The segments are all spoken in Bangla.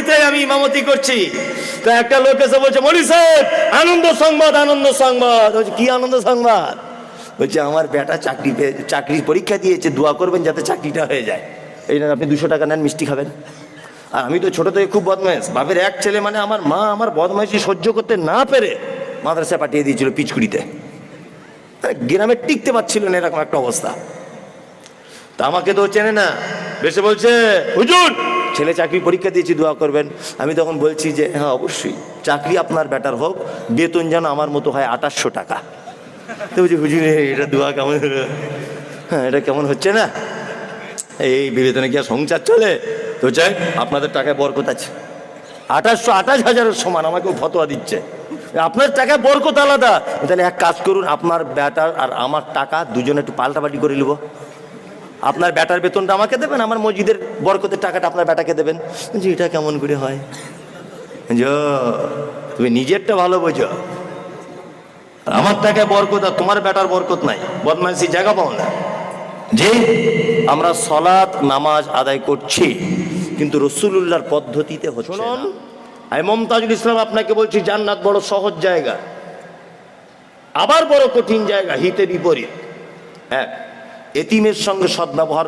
মরিতে আমি ইমামতি করছি। তো একটা লোক এসে বলছে মরি সাহেব, আনন্দ সংবাদ আনন্দ সংবাদ। বলছে, কি আনন্দ সংবাদ? বলছে, আমার বেটা চাকরি চাকরির পরীক্ষা দিয়েছে, দোয়া করবেন যাতে চাকরিটা হয়ে যায়। এই না আপনি দুশো টাকা নেন, মিষ্টি খাবেন। আর আমি তো ছোট থেকে খুব বদমাইশ। বাপের এক ছেলে মানে আমার মা আমার বদমাইশি সহ্য করতে না পেরে মাদ্রাসায় পাঠিয়ে দিয়েছিল পিচকুড়িতে। গ্রামে টিকতে পারছিল না এরকম একটা অবস্থা। তা আমাকে তো চেনে না। বেশি বলছে, হুজুর ছেলে চাকরি পরীক্ষা দিয়েছি দোয়া করবেন। আমি তখন বলছি যে হ্যাঁ অবশ্যই। চাকরি আপনার বেটার হোক। বেতন যেন আমার মতো হয় আঠাশশো টাকা। তো বলছি, হুজুর, এটা দোয়া কেমন হ্যাঁ এটা কেমন হচ্ছে না? এই বিবেচনে কি সংসার চলে? তো চাই আপনাদের টাকায় বরকত আছে। আঠাশশো আঠাশ হাজারের সমান আমাকেও ফতোয়া দিচ্ছে। আপনার টাকায় বরকত আলাদা। তাহলে এক কাজ করুন, আপনার ব্যাটার আর আমার টাকা দুজনে একটু পাল্টাপাল্টি করে নেব। আপনার ব্যাটার বেতনটা আমাকে দেবেন? আমার মসজিদের বরকতের টাকাটা আপনার ব্যাটাকে দেবেন? যে এটা কেমন করে হয়? যো তুমি নিজেরটা ভালো বোঝো। আমার টাকায় বরকত আর তোমার ব্যাটার বরকত নাই। বদমাইশি জায়গা পাও না। যে আমরা সলাৎ নামাজ আদায় করছি কিন্তু রসুলুল্লাহর পদ্ধতিতে হচ্ছে শুনুন। আমি মমতাজুল ইসলাম আপনাকে বলছি জান্নাত বড় সহজ জায়গা। আবার বড় কঠিন জায়গা হিতে বিপরীত। এক এতিমের সঙ্গে সদ্ব্যবহার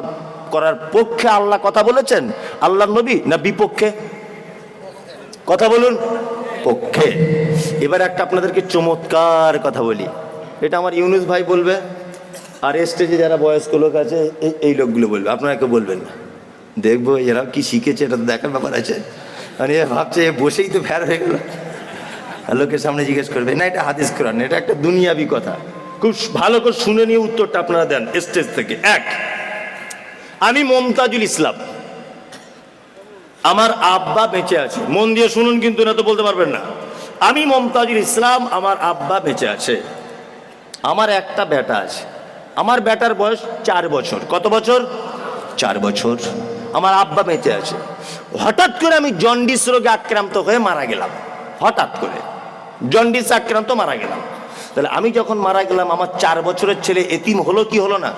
করার পক্ষে আল্লাহ কথা বলেছেন? আল্লাহ নবী না বিপক্ষে? কথা বলুন। পক্ষে। এবার একটা আপনাদেরকে চমৎকার কথা বলি। এটা আমার ইউনুস ভাই বলবে, আর স্টেজে যারা বয়স্ক লোক আছে এই- লোকগুলো বলবে। আপনারা কেউ বলবেন না। দেখব এরা কি শিখেছে, এটা তো দেখার ব্যাপার আছে। মানে ভাবছে বসেই তো ফের হয়ে গেল। লোকের সামনে জিজ্ঞেস করবে, না, এটা হাদিস কোরআন, এটা একটা দুনিয়াবি কথা। খুব ভালো করে শুনে নিয়ে উত্তরটা আপনারা দেন স্টেজ থেকে। এক, আমি মমতাজুল ইসলাম। আমার আব্বা বেঁচে আছে। মন দিয়ে শুনুন কিন্তু না তো বলতে পারবেন না। আমি মমতাজুল ইসলাম, আমার আব্বা বেঁচে আছে। আমার একটা বেটা আছে। আমার বেটার বয়স চার বছর। কত বছর? চার বছর। আমার আব্বা বেঁচে আছে। হঠাৎ করে আমি জন্ডিস রোগে আক্রান্ত হয়ে মারা গেলাম। হঠাৎ করে। জন্ডিস আক্রান্ত মারা গেলাম। তাহলে আমি যখন মারা গেলাম, আমার চার বছরের ছেলে এতিম হলো কি হলো না?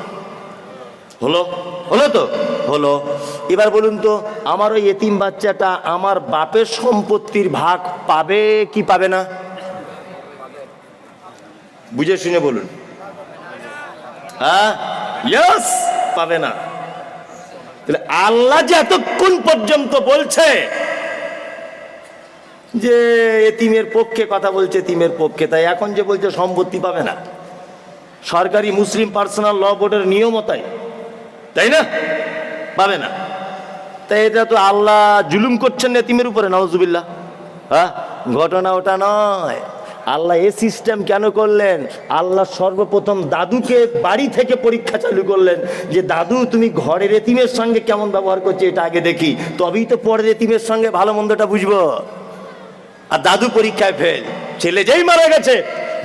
হলো? হলো তো? হলো। এবার বলুন তো, আমার ওই এতিম বাচ্চাটা আমার বাপের সম্পত্তির ভাগ পাবে কি পাবে না? বুঝে শুনে বলুন। হ্যাঁ? পাবে না। তাহলে আল্লাহ যে এতক্ষণ পর্যন্ত বলছে যে এতিমের পক্ষে কথা বলছে এতিমের পক্ষে। তাই এখন যে বলছে, সম্পত্তি পাবে না। সরকারি মুসলিম পার্সোনাল ল বোর্ডের নিয়মও তাই। তাই না? পাবে না। তাই এটা তো আল্লাহ জুলুম করছেন এতিমের উপরে নওয়াজুবিল্লাহ হ্যাঁ? ঘটনা ওটা নয়। আল্লাহ এ সিস্টেম কেন করলেন? আল্লাহ সর্বপ্রথম দাদুকে বাড়ি থেকে পরীক্ষা চালু করলেন যে, দাদু, তুমি ঘরের এতিমের সঙ্গে কেমন ব্যবহার করছে? এটা আগে দেখি। তবেই তো পরের এতিমের সঙ্গে ভালো মন্দটা বুঝব। আর দাদু পরীক্ষায় ফেল ছেলে যেই মারা গেছে,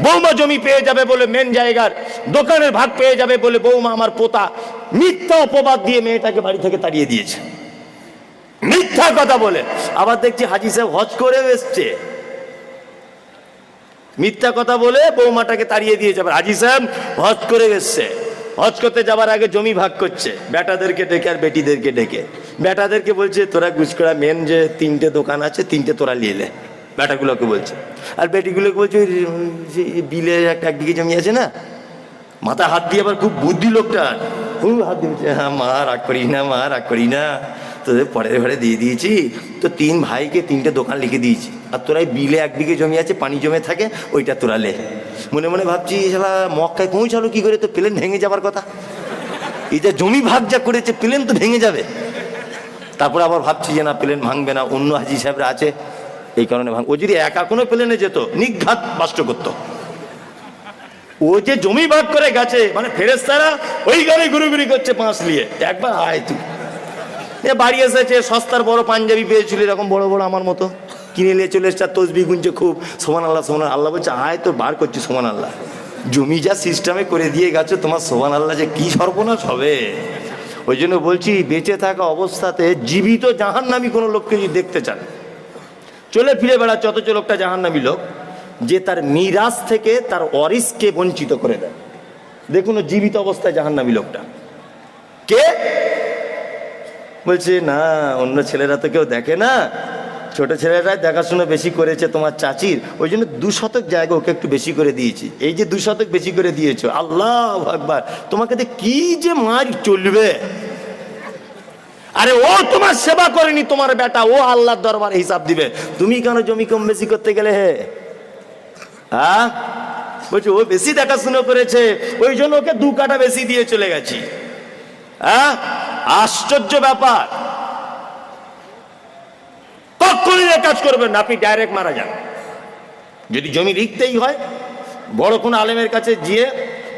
বৌমা জমি পেয়ে যাবে বলে মেন জায়গার, দোকানের ভাগ পেয়ে যাবে বলে বৌমা আমার পোতা। মিথ্যা অপবাদ দিয়ে মেয়েটাকে বাড়ি থেকে তাড়িয়ে দিয়েছে। মিথ্যা কথা বলে। আবার দেখছি হাজি সাহেব হজ করে এসছে। মিথ্যা কথা বলে বৌমাটাকে তাড়িয়ে দিয়ে যাবে হাজি সাহেব হজ করে এসছে। হজ করতে যাবার আগে জমি ভাগ করছে। বেটাদেরকে ডেকে আর বেটিদেরকে ডেকে। বেটাদেরকে বলছে, তোরা গুজকরা মেন যে তিনটে দোকান আছে, তিনটে তোরা নিয়ে নে বেটাগুলোকে বলছে। আর বেটিগুলোকে বলছে ওই যে বিলে একটা একদিকে জমি আছে না, মাথা হাত দিয়ে আবার খুব বুদ্ধি লোকটা। খুব হাত দিয়ে হ্যাঁ মা, রাগ করি না, মা, রাগ করি না। তোদের পরের ঘরে দিয়ে দিয়েছি। তো তিন ভাইকে তিনটে দোকান লিখে দিয়েছি। আর তোরা বিলে এক বিঘে জমি আছে, পানি জমে থাকে, ওইটা তোরা লে। মনে মনে ভাবছি শালা, মক্কায় পৌঁছালো কি করে? তো প্লেন ভেঙে যাবার কথা। এই যে জমি ভাগ যা করেছে, প্লেন তো ভেঙে যাবে। তারপরে আবার ভাবছি যে না, প্লেন ভাঙবে না, অন্য হাজি সাহেবরা আছে। এই কারণে ভাঙ ও যদি একা কোনো প্লেনে যেত, নিঘাত বাষ্ট করতো। ও যে জমি ভাগ করে গেছে মানে ফেরেস্তারা ওই গাড়ি ঘুরুঘুরি করছে পাঁচ নিয়ে। একবার আয় তুই। এ বাড়ি এসেছে, সস্তার বড় পাঞ্জাবি পেয়েছিল, এরকম বড় বড় আমার মতো। কিনে নিয়ে চলে এসছে তসবি গুনছে খুব। সোমান আল্লাহ সোমান আল্লাহ বলছে, আয় তো বার করছি সোমান আল্লাহ জমি যা সিস্টেমে করে দিয়ে গেছে, তোমার সোমান আল্লাহ যে কি সর্বনাশ হবে? ওই জন্য বলছি, বেঁচে থাকা অবস্থাতে জীবিত জাহান্নামি কোনো লোককে যদি দেখতে চান চলে ফিরে বেড়াচ্ছে, অথচ লোকটা জাহান্নামী লোক, যে তার মিরাজ থেকে তার অরিসকে বঞ্চিত করে দেয়। দেখুন জীবিত অবস্থায় জাহান্নামী লোকটা। কে? বলছে, না, অন্য ছেলেরা তো কেউ দেখে না। ছোট ছেলেটাই দেখাশোনা বেশি করেছে তোমার চাচির। ওই জন্য দু শতক জায়গা ওকে একটু বেশি করে দিয়েছি। এই যে দু শতক বেশি করে দিয়েছ, আল্লাহ আকবার। তোমাকে কি যে মার চলবে? আরে ও তোমার সেবা করেনি, তোমার বেটা, ও আল্লাহর দরবারে হিসাব দিবে। তুমি কেন জমি কম বেশি করতে গেলে হে? হ্যাঁ? বলছি, ও বেশি দেখাশুনো করেছে, ওই জন্য ওকে দু কাটা বেশি দিয়ে চলে গেছি। হ্যাঁ? আশ্চর্য ব্যাপার। কখনই কাজ করবেন না, আপনি ডাইরেক্ট মারা যান। যদি জমি লিখতেই হয়, বড় কোনো আলেমের কাছে গিয়ে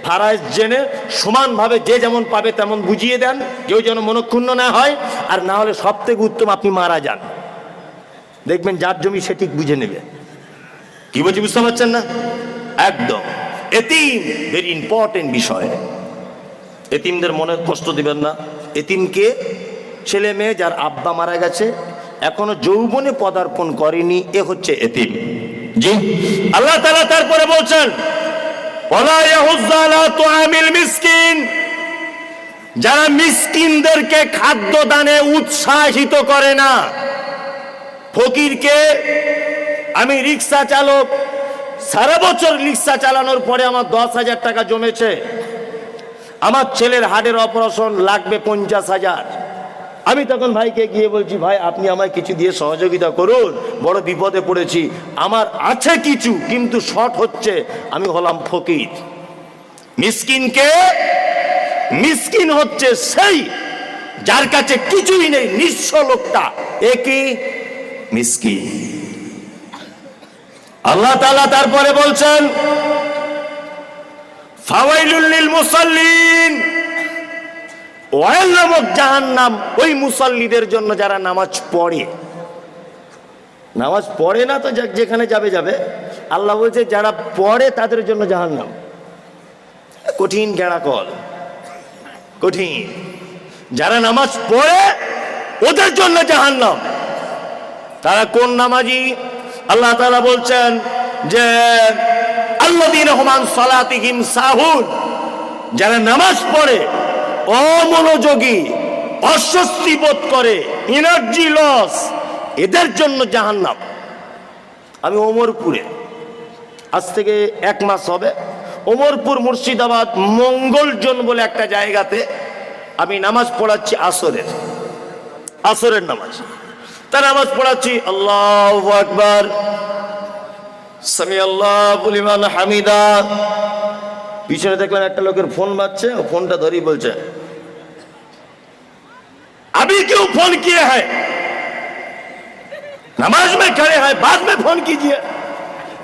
ফারাইজ জেনে সমানভাবে যে যেমন পাবে তেমন বুঝিয়ে দেন, কেউ যেন মনক্ষুণ্ণ না হয়, আর না হলে সব থেকে উত্তম আপনি মারা যান। দেখবেন যার জমি সে ঠিক বুঝে নেবে। কি বলছি, বুঝতে পারছেন না? একদম। এতিম ভেরি ইম্পর্টেন্ট বিষয়। এতিমদের মনে কষ্ট দিবেন না। এতিমকে ছেলে মেয়ে যার আব্বা মারা গেছে, এখনও যৌবনে পদার্পণ করেনি, এ হচ্ছে এতিম। জি। আল্লাহ তাআলা তারপরে বলছেন ওয়ালা ইয়াহুজ্জু আলা তুআমিল যারা মিসকিনদেরকে খাদ্য দানে উৎসাহিত করে না। ফকিরকে, আমি রিক্সা চালক, সারা বছর রিক্সা চালানোর পরে আমার দশ হাজার টাকা জমেছে। আমার ছেলের হার্টের অপারেশন লাগবে পঞ্চাশ হাজার। আমি তখন ভাইকে গিয়ে বলছি, ভাই, আপনি আমায় কিছু দিয়ে সহযোগিতা করুন, বড় বিপদে পড়েছি। আমার আছে কিছু, কিন্তু শর্ট হচ্ছে, আমি হলাম ফকির। মিসকিনকে, মিসকিন হচ্ছে সেই যার কাছে কিছুই নেই, নিঃস্ব লোকটা। একই মিসকিন। আল্লাহ তাআলা তারপরে বলছেন, ফাওয়াইলুল মুসাল্লিন। ওয়াইল নামক জাহান্নাম ওই মুসল্লিদের জন্য যারা নামাজ পড়ে। নামাজ পড়ে না তো যেখানে যাবে যাবে। আল্লাহ বলছে, যারা পড়ে তাদের জন্য জাহান্নাম কঠিন গেড়াকল কঠিন। যারা নামাজ পড়ে, ওদের জন্য জাহান্নাম তারা কোন নামাজি? আল্লাহ তাআলা বলছেন যে আল্লাদিন রহমান সালাতিহিম সাহুন। যারা নামাজ পড়ে অমনোযোগী, অস্বস্তি বোধ করে এনার্জি লস এদের জন্য জাহান্নাম। আমি ওমরপুরে, আজ থেকে এক মাস হবে, ওমরপুর মুর্শিদাবাদ মঙ্গলজন বলে একটা জায়গাতে আমি নামাজ পড়াচ্ছি আসরের আসরের নামাজ। তার নামাজ পড়াচ্ছি, আল্লাহ আকবার সামি আল্লাহ হামিদা পিছনে দেখলাম একটা লোকের ফোন বাজছে ও ফোনটা ধরেই বলছে अभी क्यों फोन किए हैं नमाज में खड़े हैं बाद में फोन कीजिए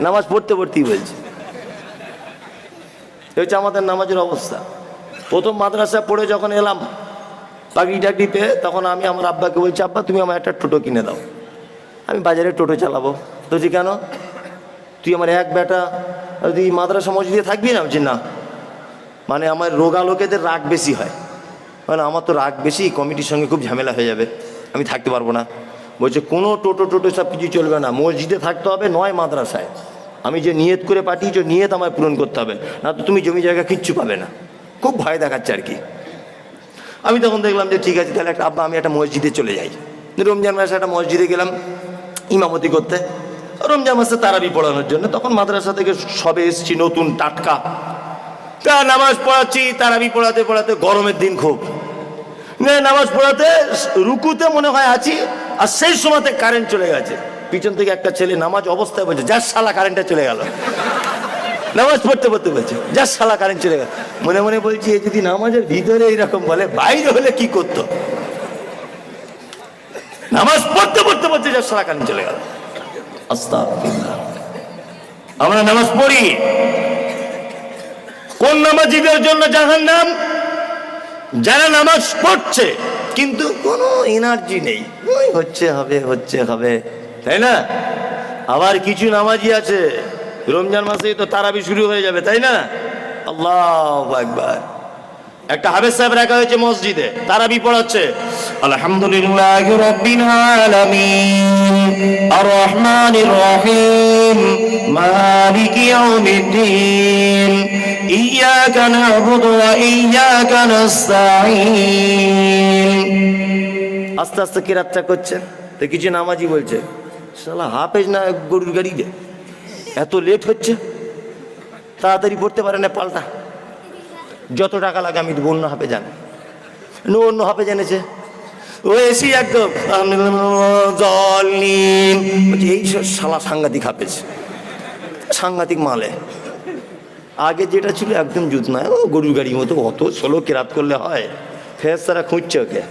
নামাজ পড়তে পড়তেই বলছে এই হচ্ছে আমাদের নামাজের অবস্থা প্রথম মাদ্রাসা পড়ে যখন এলাম চাকরি টাকরি পেয়ে তখন আমি আমার আব্বাকে বলছি আব্বা তুমি আমার একটা টোটো কিনে দাও আমি বাজারে টোটো চালাবো বলছি কেন তুই আমার এক বেটা তুই মাদ্রাসা মসজিদে থাকবি না বলছি না মানে আমার রোগা লোকেদের রাগ বেশি হয়। মানে আমার তো রাগ বেশি, কমিটির সঙ্গে খুব ঝামেলা হয়ে যাবে, আমি থাকতে পারব না। বলছে, কোনো টোটো টোটো সব কিছু চলবে না, মসজিদে থাকতে হবে নয়, মাদ্রাসায়। আমি যে নিয়ত করে পাঠিয়েছি নিয়ত আমায় পূরণ করতে হবে, না তো তুমি জমি জায়গা কিচ্ছু পাবে না। খুব ভয় দেখাচ্ছে আর কি। আমি তখন দেখলাম যে, ঠিক আছে, তাহলে একটা আব্বা, আমি একটা মসজিদে চলে যাই। রমজান মাসে একটা মসজিদে গেলাম ইমামতি করতে। রমজান মাসে তারাবি পড়ানোর জন্য, তখন মাদ্রাসা থেকে সবে এসছি নতুন টাটকা। তা নামাজ পড়াচ্ছি তারাবি পড়াতে পড়াতে গরমের দিন খুব। নামাজ পড়াতে রুকুতে মনে হয় আছি, আর সেই সময়তে কারেন্ট চলে গেছে। পিছন থেকে একটা ছেলে নামাজ অবস্থায় বলছে, যার শালা কারেন্টটা চলে গেল। নামাজ পড়তে পড়তে বলছে, যার শালা কারেন্ট চলে গেল। মনে মনে বলছি, এ যদি নামাজের ভিতরে এইরকম বলে, বাইরে হলে কি করতো? নামাজ পড়তে পড়তে বলছে, যার সালা কারেন্ট চলে গেল। আস্তাগফিরুল্লাহ। আমরা নামাজ পড়ি। কোন নামাজিদের জন্য জাহান নাম যারা নামাজ পড়ছে, কিন্তু কোনো এনার্জি নেই। ওই হচ্ছে, হবে হচ্ছে, হবে। তাই না? আবার কিছু নামাজি আছে, রমজান মাসেই তো তারাবি শুরু হয়ে যাবে, তাই না? আল্লাহ একবার একটা হাবেজ সাহেব রাখা হয়েছে মসজিদে, তারাবি পড়াচ্ছে। আলহামদুলিল্লাহ রাব্বিল আলামিন। আর রহমানির রহিম। মালিকি ইয়াউমিদ্দিন। ইয়াকা না'বুদু ওয়া ইয়াকা নাস্তাঈন। আস্তে আস্তে কিরাতটা করছেন তো কিছু নামাজি বলছে সালা হাফেজ না গরুর গাড়ি রে? এত লেট হচ্ছে। তাড়াতাড়ি পড়তে পারে না পাল্টা। যত টাকা লাগে আমি অন্য হাফে যান নো, অন্য হাফে জেনেছে ও এসি একদম জল নিন বলছি, এই শালা সাংঘাতিক হাফেজ। সাংঘাতিক মালে। আগে যেটা ছিল একদম জুত নয়। ও গরুর গাড়ির মতো অত ষোলো কেরাত করলে হয়। ফেস তারা খুঁজছে ওকে।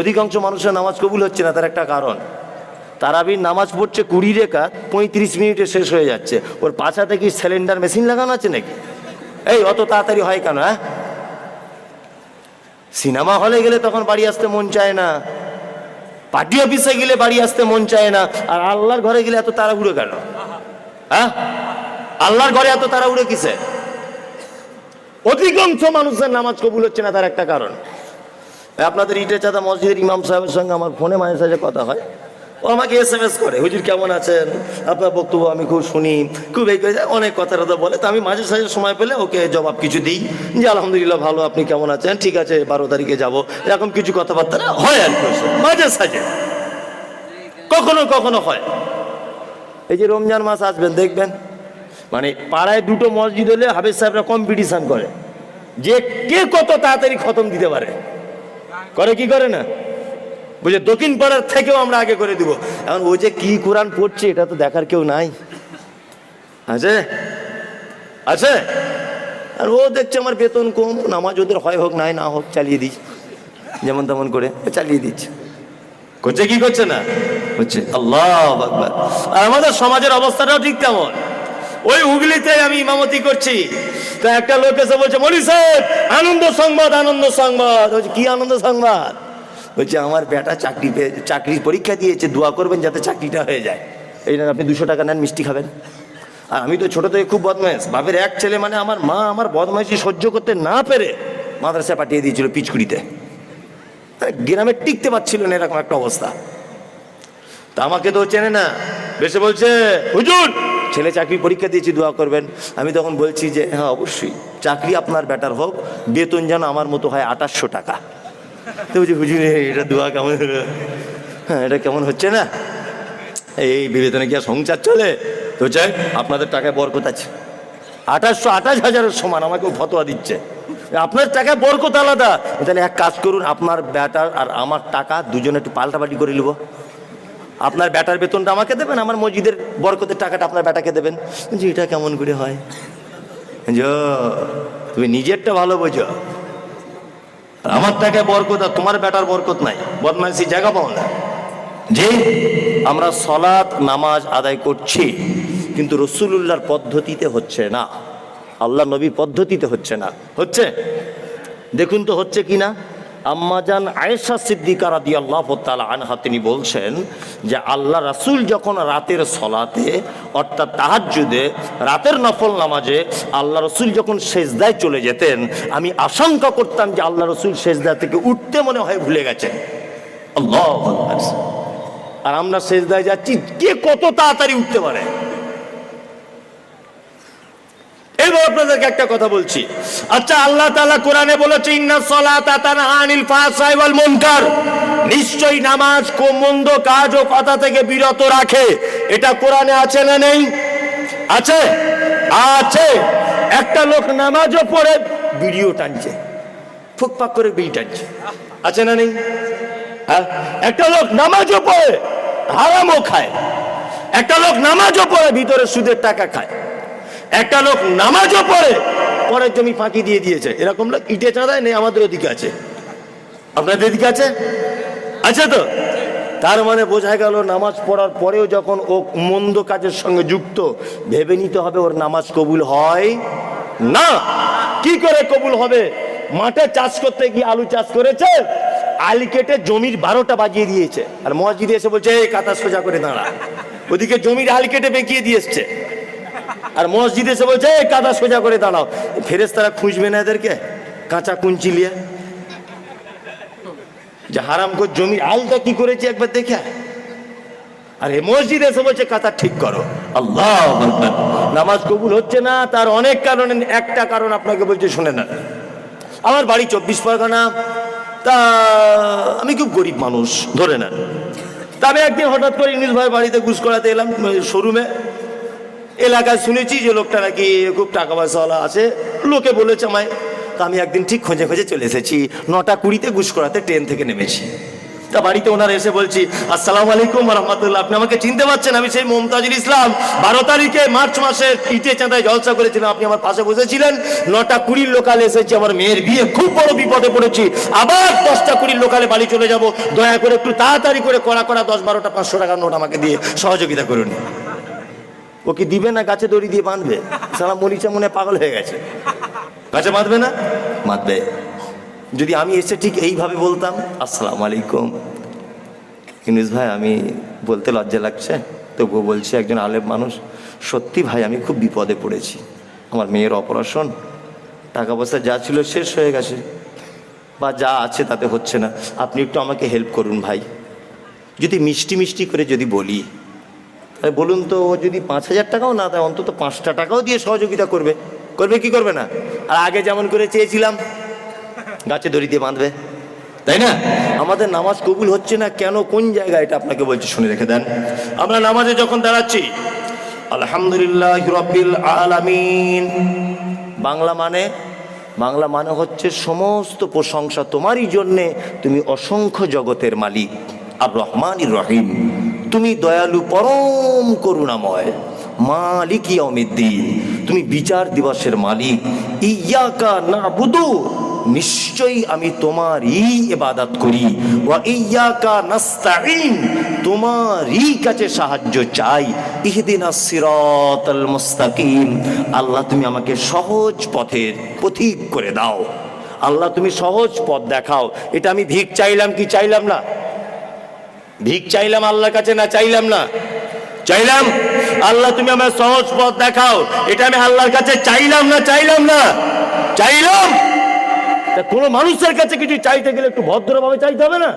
অধিকাংশ মানুষের নামাজ কবুল হচ্ছে না তার একটা কারণ। তারাবির নামাজ পড়ছে কুড়ি রেখা পঁয়ত্রিশ মিনিটে শেষ হয়ে যাচ্ছে। ওর পাছাতে কি সিলিন্ডার মেশিন লাগানো আছে নাকি? এই অত তাড়াতাড়ি হয় কেন হ্যাঁ? সিনেমা হলে গেলে তখন বাড়ি আসতে মন চায় না। পার্টি অফিসে গেলে বাড়ি আসতে মন চায় না। আর আল্লাহর ঘরে গেলে এত তাড়াহুড়ো কেন? হ্যাঁ? আল্লাহর ঘরে এত তাড়াহুড়ো কিসে? অধিকাংশ মানুষের নামাজ কবুল হচ্ছে না, তার একটা কারণ। আপনাদের ইটে চাঁদা মসজিদের ইমাম সাহেবের সঙ্গে আমার ফোনে মাঝে সাঝে কথা হয়। ও আমাকে এস এম এস করে, হুজুর কেমন আছেন? আপনার বক্তব্য আমি খুব শুনি। খুব এই অনেক কথা টথা বলে, তো আমি মাঝে সাঝে সময় পেলে ওকে জবাব কিছু দিই। যে, আলহামদুলিল্লাহ, ভালো, আপনি কেমন আছেন? ঠিক আছে, বারো তারিখে যাব। এরকম কিছু কথাবার্তা হয় আর। মাঝে সাঝে। কখনো কখনো হয়। এই যে রমজান মাস আসবেন, দেখবেন মানে পাড়ায় দুটো মসজিদ হলে হাফেজ সাহেবরা কম্পিটিশন করে। যে কে কত তাড়াতাড়ি খতম দিতে পারে? করে কি করে না? বুঝে দক্ষিণ পাড়ার থেকেও আমরা আগে করে দিব। এখন ও যে কি কোরআন পড়ছে, এটা তো দেখার কেউ নাই। আছে? আছে? আর ও দেখছে আমার বেতন কম, নামাজ ওদের হয় হোক, নাই না হোক, চালিয়ে দিই। যেমন তেমন করে চালিয়ে দিচ্ছে। করছে কি করছে না? হচ্ছে আল্লাহ আর আমাদের সমাজের অবস্থাটাও ঠিক তেমন। ওই হুগলিতে আমি ইমামতি করছি। তো একটা লোক এসে বলছে মনি সাহেব, আনন্দ সংবাদ আনন্দ সংবাদ। বলছে, কি আনন্দ সংবাদ? বলছে, আমার বেটা চাকরি পেয়ে, চাকরির পরীক্ষা দিয়েছে, দোয়া করবেন যাতে চাকরিটা হয়ে যায়। এই না আপনি দুশো টাকা নেন, মিষ্টি খাবেন। আর আমি তো ছোট থেকে খুব বদমাইশ। বাপের এক ছেলে মানে আমার মা আমার বদমাইশি সহ্য করতে না পেরে মাদ্রাসায় পাঠিয়ে দিয়েছিল পিচকুড়িতে। গ্রামে টিকতে পারছিল না এরকম একটা অবস্থা। তা আমাকে তো চেনে না। বেশি বলছে, হুজুর, ছেলে চাকরি পরীক্ষা দিয়েছি, দোয়া করবেন। আমি তখন বলছি যে হ্যাঁ অবশ্যই। চাকরি আপনার বেটার হোক। বেতন যেন আমার মতো হয় আঠাশশো টাকা। তো বলছি, হুজুর এটা দোয়া কেমন হ্যাঁ এটা কেমন হচ্ছে না? এই বেতনে কি আর সংসার চলে? তো চাই আপনাদের টাকায় বরকত আছে। আঠাশশো আঠাশ হাজারের সমান আমাকেও ফতোয়া দিচ্ছে। আপনার টাকায় বরকত আলাদা। তাহলে এক কাজ করুন, আপনার ব্যাটার আর আমার টাকা দুজনে একটু পাল্টাপাল্টি করে নেব। আপনার ব্যাটার বেতনটা আমাকে দেবেন, আমার মসজিদের বরকতের টাকাটা আপনার ব্যাটাকে দেবেন। যে এটা কেমন করে হয়? তুমি নিজেরটা ভালো বোঝো। আমার টাকায় বরকত আর তোমার বেটার বরকত নাই। বদমাইশি জায়গা পাও না যে আমরা সলাৎ নামাজ আদায় করছি, কিন্তু রসুল্লাহর পদ্ধতিতে হচ্ছে না। আল্লাহ নবী পদ্ধতিতে হচ্ছে না। হচ্ছে? দেখুন তো হচ্ছে কি না আম্মাজান আয়েশা সিদ্দিকা রাদি আল্লাহ আনহা, তিনি বলছেন যে আল্লাহ রাসূল যখন রাতের সলাতে, অর্থাৎ তাহাজ্জুদে, রাতের নফল নামাজে আল্লাহ রসুল যখন সেজদায় চলে যেতেন, আমি আশঙ্কা করতাম যে আল্লাহ রসুল সেজদা থেকে উঠতে মনে হয় ভুলে গেছেন। আর আমরা সেজদায় যাচ্ছি, কে কত তাড়াতাড়ি উঠতে পারে? এবার আপনাদেরকে একটা কথা বলছি। আচ্ছা আল্লাহ তাআলা কোরআনে বলেছে, ইন্না সলাতা আনিল মুনকার। নিশ্চয়ই নামাজ কো মন্দ কাজ ও কথা থেকে বিরত রাখে। এটা কোরআনে আছে না নেই? আছে? আছে। একটা লোক নামাজও পড়ে ভিডিও টানছে। ফুকফাক করে বিড়ি টানছে। আছে না নেই? হ্যাঁ? একটা লোক নামাজও পড়ে, হারামও খায়। একটা লোক নামাজও পড়ে, ভিতরে সুদের টাকা খায়। একটা লোক নামাজও পড়ে, পরের জমি ফাঁকি দিয়ে দিয়েছে। এরকম লোক ইটে চাঁদায় নেই, আমাদের ওদিকে আছে। আপনাদের দিকে আছে? আছে তো? তার মানে বোঝা গেল নামাজ পড়ার পরেও যখন ও মন্দ কাজের সঙ্গে যুক্ত, ভেবে নিতে হবে ওর নামাজ কবুল হয় না। কি করে কবুল হবে? মাঠে চাষ করতে গিয়ে আলু চাষ করেছে, আলি কেটে জমির বারোটা বাজিয়ে দিয়েছে। আর মসজিদে এসে বলছে, এই কাতা সোজা করে দাঁড়া। ওদিকে জমির আলি কেটে বেঁকিয়ে দিয়ে এসছে। আর মসজিদে এসে বলছে, এই কাদা সোজা করে দাঁড়াও। ফেরেস তারা খুঁজবে না এদেরকে, কাঁচা কুঞ্চি লিয়ে যে হারাম করে জমির আলটা কি করেছে একবার দেখে। আর এই মসজিদে এসে বলছে কাতা ঠিক করো। আল্লাহ নামাজ কবুল হচ্ছে না, তার অনেক কারণে, একটা কারণ আপনাকে বলছে, শুনে না আমার বাড়ি চব্বিশ পরগনা, তা আমি খুব গরিব মানুষ, ধরে নেন। তা আমি একদিন হঠাৎ করে ইংলিশ ভাই বাড়িতে ঘুষ করাতে এলাম, শোরুমে। এলাকায় শুনেছি যে লোকটা নাকি খুব টাকা পয়সাওয়ালা আছে। লোকে বলেছে আমায়, তা আমি একদিন ঠিক খোঁজে খোঁজে চলে এসেছি। নটা কুড়িতে ঘুষ করাতে ট্রেন থেকে নেমেছি। তা বাড়িতে ওনার এসে বলছি, আসসালাম আলাইকুম রহমতুল্লাহ, আপনি আমাকে চিনতে পারছেন আমি সেই মমতাজুল ইসলাম। বারো তারিখে মার্চ মাসে ইটে চাঁদায় জলসা করেছিলাম। আপনি আমার পাশে বসেছিলেন। নটা কুড়ির লোকালে এসেছি। আমার মেয়ের বিয়ে খুব বড় বিপদে পড়েছি। আবার দশটা কুড়ির লোকালে বাড়ি চলে যাব। দয়া করে একটু তাড়াতাড়ি করে কড়া কড়া দশ বারোটা পাঁচশো টাকার নোট আমাকে দিয়ে সহযোগিতা করুন। ও কি দিবে না গাছে দড়ি দিয়ে বাঁধবে? সারা মরিচা মনে পাগল হয়ে গেছে। গাছে বাঁধবে না? বাঁধবে। যদি আমি এসে ঠিক এইভাবে বলতাম, আসসালাম আলাইকুম। ইউনুস ভাই, আমি বলতে লজ্জা লাগছে। তবুও বলছি, একজন আলেম মানুষ, সত্যি ভাই, আমি খুব বিপদে পড়েছি। আমার মেয়ের অপারেশন, টাকা পয়সা যা ছিল শেষ হয়ে গেছে। বা যা আছে তাতে হচ্ছে না। আপনি একটু আমাকে হেল্প করুন ভাই। যদি মিষ্টি মিষ্টি করে যদি বলি তাহলে বলুন তো, ও যদি পাঁচ হাজার টাকাও না দেয়, অন্তত পাঁচটা টাকাও দিয়ে সহযোগিতা করবে। করবে কি করবে না? আর আগে যেমন করে চেয়েছিলাম, গাছে দড়ি দিয়ে বাঁধবে। তাই না? আমাদের নামাজ কবুল হচ্ছে না, কেন, কোন জায়গায়? এটা আপনাকে বলছি, শুনে রেখে দেন। আমরা নামাজে যখন দাঁড়াচ্ছি, আলহামদুলিল্লাহ আলামিন। বাংলা মানে বাংলা মানে হচ্ছে সমস্ত প্রশংসা তোমারই জন্যে, তুমি অসংখ্য জগতের মালিক। আর রহমানির রহিম। তুমি দয়ালু পরম করুণাময় মালিক ইয়াউমিদ্দিন। তুমি বিচার দিবসের মালিক। ইয়াকা না বুধু নিশ্চয়ই আমি তোমারই ইবাদত করি। ওয়া ইয়াকা নাস্তাইন তোমারই কাছে সাহায্য চাই। ইহদিনাস সিরাতাল মুস্তাকিম। আল্লাহ তুমি আমাকে সহজ পথের পথিক করে দাও। আল্লাহ তুমি সহজ পথ দেখাও। এটা আমি ভিক চাইলাম কি চাইলাম না? ভিক চাইলাম আল্লাহর কাছে না চাইলাম না? চাইলাম? আল্লাহ, তুমি আমার সহজ পথ দেখাও। এটা আমি আল্লাহর কাছে চাইলাম না চাইলাম না? চাইলাম? কোনো মানুষের কাছে কিছু চাইতে গেলে একটু ভদ্রভাবে চাইতে হবে না?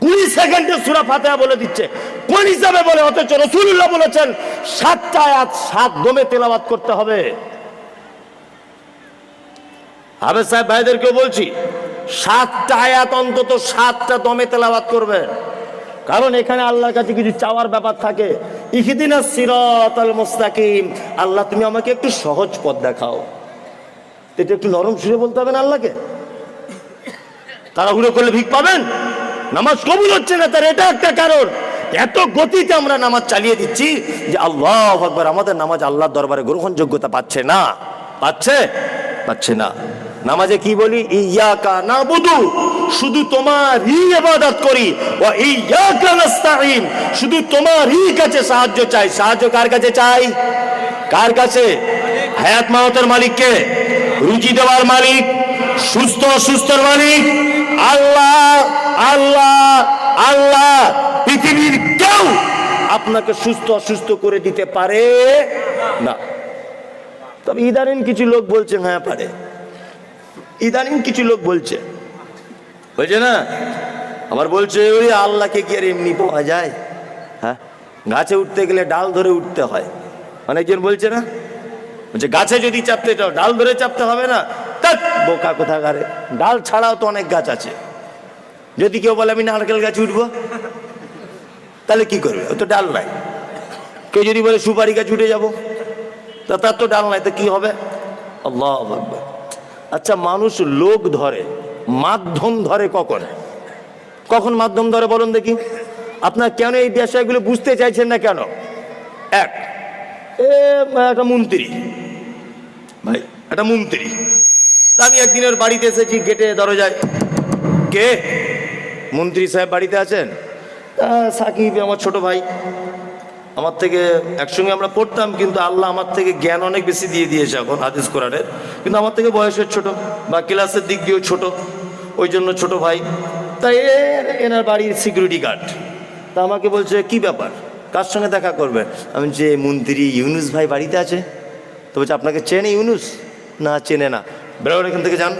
কুড়ি সেকেন্ডে সুরা ফাতেহা বলে দিচ্ছে। কোন হিসাবে বলে? অথচ রসুল্লাহ বলেছেন, সাতটা আয়াত, সাত দমে তেলাবাত করতে হবে। হাবেদ সাহেব, ভাইদেরকেও বলছি সাতটা আয়াত অন্তত সাতটা দমে তেলাবাত করবে। কারণ এখানে আল্লাহর কাছে কিছু চাওয়ার ব্যাপার থাকে। মুস্তাকিম। আল্লাহ, তুমি আমাকে একটু সহজ পথ দেখাও। এটা একটু নরম সুরে বলতে হবে না আল্লাহকে? তাড়াহুড়ো করলে ভিক পাবেন? নামাজ কবুল হচ্ছে না তার, এটা একটা কারণ। এত গতিতে আমরা নামাজ চালিয়ে দিচ্ছি যে আল্লাহ আকবার, আমাদের নামাজ আল্লাহর দরবারে গ্রহণযোগ্যতা পাচ্ছে না। পাচ্ছে? পাচ্ছে না। নামাজে কি বলি? ইয়াকা না বুধু শুধু তোমারই ইবাদত করি ও ইয়াকা নাস্তাইন শুধু তোমারই কাছে সাহায্য চাই। সাহায্য কার কাছে চাই? কার কাছে? হায়াত মাহতের মালিককে। রুজি দেওয়ার মালিক, সুস্থ, অসুস্থর মালিক। আল্লাহ আল্লাহ আল্লাহ, পৃথিবীর কেউ আপনাকে সুস্থ, অসুস্থ করে দিতে পারে না। তবে ইদানিং কিছু লোক বলছেন হ্যাঁ পারে। ইদানিং কিছু লোক বলছে। বলছে না? আবার বলছে, ওই আল্লাহকে কি আর এমনি পাওয়া যায়? হ্যাঁ? গাছে উঠতে গেলে ডাল ধরে উঠতে হয়। অনেকজন বলছে না? বলছে, গাছে যদি চাপতে চাও, ডাল ধরে চাপতে হবে না? তাক বোকা কোথাকারে। ডাল ছাড়াও তো অনেক গাছ আছে। যদি কেউ বলে, আমি নারকেল গাছে উঠবো? তাহলে কি করবে? ও তো ডাল নাই। কেউ যদি বলে, সুপারি গাছ উঠে যাব? তা তার তো ডাল নাই, তো কি হবে? আল্লাহ আকবার। আচ্ছা মানুষ লোক ধরে, মাধ্যম ধরে কখন? কখন মাধ্যম ধরে বলুন দেখি? আপনার কেন এই বিষয়গুলো বুঝতে চাইছেন না কেন? এক একটা মন্ত্রী। ভাই, একটা মন্ত্রী। আমি একদিনের বাড়িতে এসেছি, গেটে দরজায়। কে? মন্ত্রী সাহেব বাড়িতে আছেন? সাকিব, আমার ছোট ভাই। আমার থেকে একসঙ্গে আমরা পড়তাম, কিন্তু আল্লাহ আমার থেকে জ্ঞান অনেক বেশি দিয়ে দিয়েছে এখন হাদিস কোরআনের। কিন্তু আমার থেকে বয়সের ছোট বা ক্লাসের দিক দিয়েও ছোট, ওই জন্য ছোট ভাই। তাই এনার বাড়ির সিকিউরিটি গার্ড তা আমাকে বলছে, কি ব্যাপার? কার সঙ্গে দেখা করবে? আমি যে মন্ত্রী ইউনুস ভাই বাড়িতে আছে। তো বলছে, আপনাকে চেনে ইউনুস? না, চেনে না। বেরোন এখান থেকে, যান।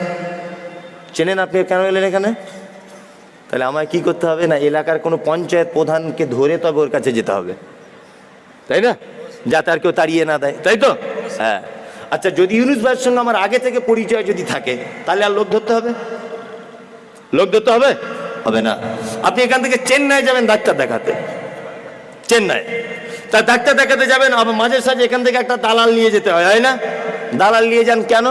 চেনেন আপনি কেন এলেন এখানে? তাহলে আমায় কি করতে হবে? না, এলাকার কোনো পঞ্চায়েত প্রধানকে ধরে তবে ওর কাছে যেতে হবে। তাই না? যাতে আর কেউ তাড়িয়ে না দেয়। তাই তো? হ্যাঁ। আচ্ছা যদি ইউনুস ভাইয়ের সঙ্গে আমার আগে থেকে পরিচয় যদি থাকে তাহলে আর লোক ধরতে হবে? লোক ধরতে হবে? হবে না। আপনি এখান থেকে চেন্নাই যাবেন ডাক্তার দেখাতে। চেন্নাই। তা ডাক্তার দেখাতে যাবেন আবার মাঝে সাঝে এখান থেকে একটা দালাল নিয়ে যেতে হয় হয় না? দালাল নিয়ে যান কেন?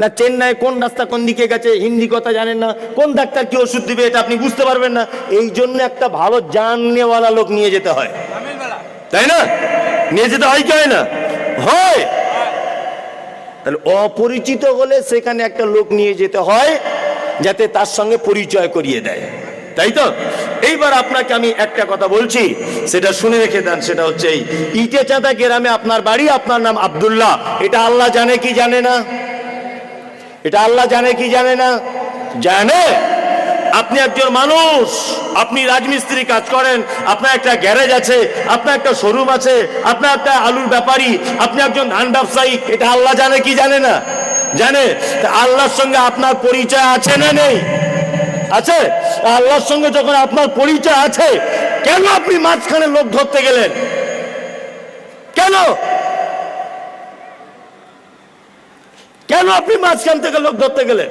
না চেন্নাই কোন রাস্তা কোন দিকে গেছে হিন্দি কথা জানেন না কোন ডাক্তার কি ওষুধ দিবে এটা আপনি বুঝতে পারবেন না। এই জন্য একটা ভালো জাননেওয়ালা লোক নিয়ে যেতে হয়। তাই না? নিয়ে যেতে হয় কি হয় না? হয়। তাহলে অপরিচিত হলে সেখানে একটা লোক নিয়ে যেতে হয়, যাতে তার সঙ্গে পরিচয় করিয়ে দেয়। তাই তো? এইবার আপনাকে আমি একটা কথা বলছি, সেটা শুনে রেখে দেন, সেটা হচ্ছে এই ইটে চাঁদা গ্রামে আপনার বাড়ি, আপনার নাম আব্দুল্লাহ। এটা আল্লাহ জানে কি জানে না? এটা আল্লাহ জানে কি জানে না? জানে। আপনি একজন মানুষ, আপনি রাজমিস্ত্রি কাজ করেন, আপনার একটা গ্যারেজ আছে, আপনার একটা শোরুম আছে, আপনার একটা আলুর ব্যাপারী, আপনি একজন ধান ব্যবসায়ী, এটা আল্লাহ জানে কি জানে না? জানে? আল্লাহর সঙ্গে আপনার পরিচয় আছে না নেই? আছে? আল্লাহর সঙ্গে যখন আপনার পরিচয় আছে, কেন আপনি মাঝখানে লোক ধরতে গেলেন? কেন? কেন আপনি মাঝখান থেকে লোক ধরতে গেলেন?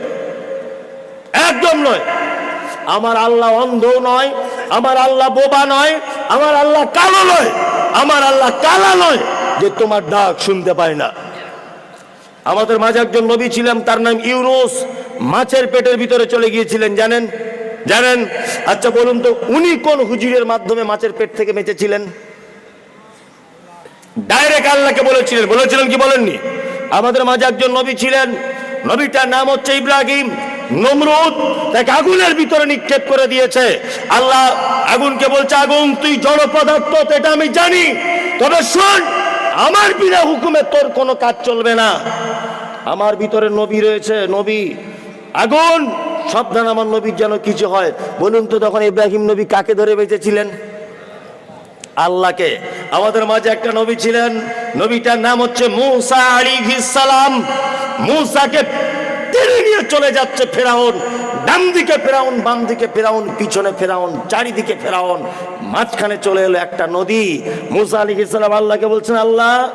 একদম নয়। আমার আল্লাহ অন্ধ নয়, আমার আল্লাহ বোবা নয়, আমার আল্লাহ কালো নয়, আমার আল্লাহ কালা নয় যে তোমার ডাক শুনতে পায় না। আমাদের মাঝে একজন নবী ছিলেন, তার নাম ইউনুস। মাছের পেটের ভিতরে চলে গিয়েছিলেন, জানেন? জানেন? আচ্ছা বলুন তো, উনি কোন হুজুরের মাধ্যমে মাছের পেট থেকে বেঁচেছিলেন? ডাইরেক্ট আল্লাহকে বলেছিলেন। বলেছিলেন কি বলেননি? আমাদের মাঝে একজন নবী ছিলেন, নবীটার নাম হচ্ছে ইব্রাহিম। নমরুদ তাকে আগুনের ভিতরে নিক্ষেপ করে দিয়েছে। আল্লাহ আগুনকে বলছে, আগুন, তুই জড় পদার্থ এটা আমি জানি। তবে শোন, আমার বিনা হুকুমে তোর কোনো কাজ চলবে না। আমার ভিতরে নবী রয়েছে, নবী। আগুন, সাবধান আমার নবীর যেন কিছু হয়। বলুন তো তখন ইব্রাহিম নবী কাকে ধরে বেঁচেছিলেন? আল্লাহকে। আমাদের মাঝে একটা নবী ছিলেন, নবীটার নাম হচ্ছে মুসা আলাইহিস সালাম। মুসাকে টেনে নিয়ে চলে যাচ্ছে ফেরাউন। ডান দিকে ফেরাউন বাম দিকে ফেরাউন, পিছনে ফেরাউন, চারিদিকে ফেরাউন। মাঝখানে চলে এলো একটা নদী। মুসা আলাইহিস সালাম আল্লাহকে বলছেন, আল্লাহ,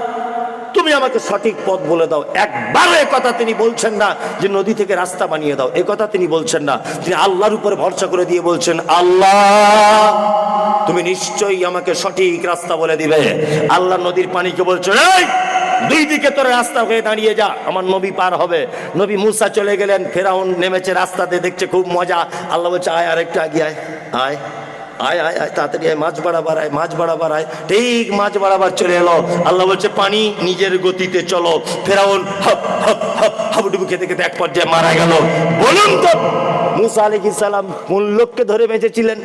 তুমি আমাকে সঠিক পথ বলে দাও। একবারও এ কথা তিনি বলছেন না যে নদী থেকে রাস্তা বানিয়ে দাও। এ কথা তিনি বলছেন না। তিনি আল্লাহর উপরে ভরসা করে দিয়ে বলছেন, আল্লাহ, তুমি নিশ্চয়ই আমাকে সঠিক রাস্তা বলে দিবে। আল্লাহ নদীর পানিকে বলছেন, এই দুই দিকে তোর রাস্তা হয়ে দাঁড়িয়ে যা, আমার নবী পার হবে। নবী মুসা চলে গেলেন, ফেরাউন নেমেছে রাস্তাতে, দেখছে খুব মজা। আল্লাহ বলছে, আয় আরেকটা আগে আয় আয় আয় আয় আয়, তাড়াতাড়ি আয়, মাছ বাড়াবার আয়, মাছ বাড়াবার আয়। ঠিক মাছ বাড়াবার চলে এলো। আল্লাহ বলছে, পানি নিজের গতিতে চলো। ফেরাউন হপ হপ হপ, হাবুডুবু খেতে খেতে এক পর্যায়ে মারা গেল। বলুন তো, মুসা আলী সালাম কোন লোককে ধরে বেঁচেছিলেন?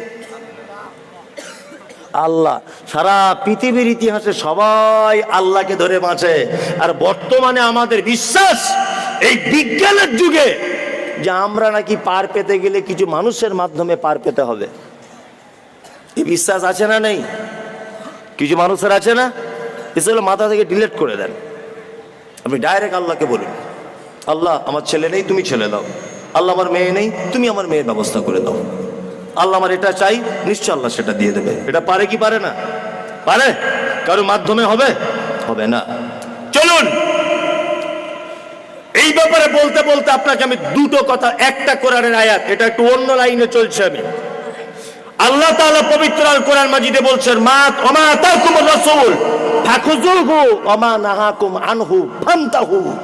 আল্লাহ। সারা পৃথিবীর ইতিহাসে সবাই আল্লাহকে ধরে বাঁচে। আর বর্তমানে আমাদের বিশ্বাস এই বিজ্ঞানের যুগে যে আমরা নাকি পার পেতে গেলে কিছু মানুষের মাধ্যমে পার পেতে হবে। এই বিশ্বাস আছে না নেই? কিছু মানুষের আছে না? এসে মাথা থেকে ডিলেট করে দেন। আপনি ডাইরেক্ট আল্লাহকে বলুন। আল্লাহ, আমার ছেলে নেই, তুমি ছেলে দাও। আল্লাহ আমার মেয়ে নেই, তুমি আমার মেয়ের ব্যবস্থা করে দাও। আল্লাহ আমার এটা চাই, নিশ্চয় আল্লাহ সেটা দিয়ে দেবে। এটা পারে কি পারে না? পারে? কারও মাধ্যমে হবে? হবে না। চলুন। এই ব্যাপারে বলতে বলতে আপনাকে আমি দুটো কথা, একটা কোরআনের আয়াত, এটা একটু অন্য লাইনে চলছে আমি। আল্লাহ তাআলা পবিত্র আল কোরআন মাজিদে বলছেন, মা, ওমা রাসূল, ফাখুযুহু, ওমা নাহাকুম আনহু, ফান্তাহু।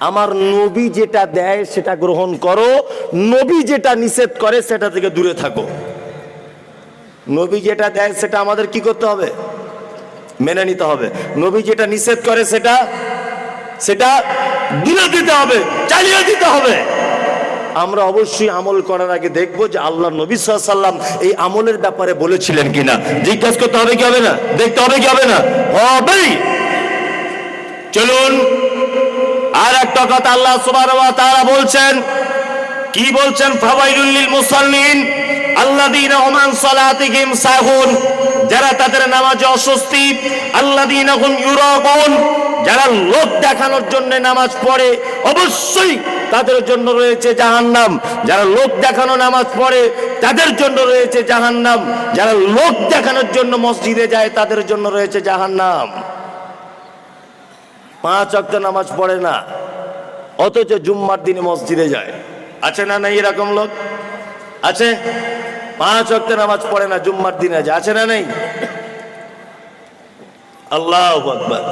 আমার নবী যেটা দেয় সেটা গ্রহণ করো, নবী যেটা নিষেধ করে সেটা থেকে দূরে থাকো। নবী যেটা দেয় সেটা আমাদের কি করতে হবে? মেনে নিতে হবে। নবী যেটা নিষেধ করে সেটা সেটা দূরে দিতে হবে, চালিয়ে দিতে হবে। আমরা অবশ্যই আমল করার আগে দেখব যে আল্লাহ নবী সাল্লাম এই আমলের ব্যাপারে বলেছিলেন কিনা। জিজ্ঞাসা করতে হবে কি হবে না? দেখতে হবে কি হবে না? হবেই। চলুন। আর একটা কথা আল্লাহ ওয়া তাআলা বলছেন, কি বলছেন? ফাওয়াইলুল লিল মুসাল্লিন, আল্লাযীনা হুম সালাতিহিম সাহুন, যারা তাদের নামাজে অস্বস্তি, আল্লাযীনা হুম ইউরাকুন যারা লোক দেখানোর জন্য নামাজ পড়ে, অবশ্যই তাদের জন্য রয়েছে জাহান্নাম। যারা লোক দেখানো নামাজ পড়ে, তাদের জন্য রয়েছে জাহান্নাম। যারা লোক দেখানোর জন্য মসজিদে যায়, তাদের জন্য রয়েছে জাহান্নাম। পাঁচ অক্ত নামাজ পড়ে না, অথচ জুম্মার দিনে মসজিদে যায়। আছে না নাই এরকম লোক? আছে? পাঁচ অক্ত নামাজ পড়ে না, জুম্মার দিনে যায়। আছে না নেই? আল্লাহ আকবার।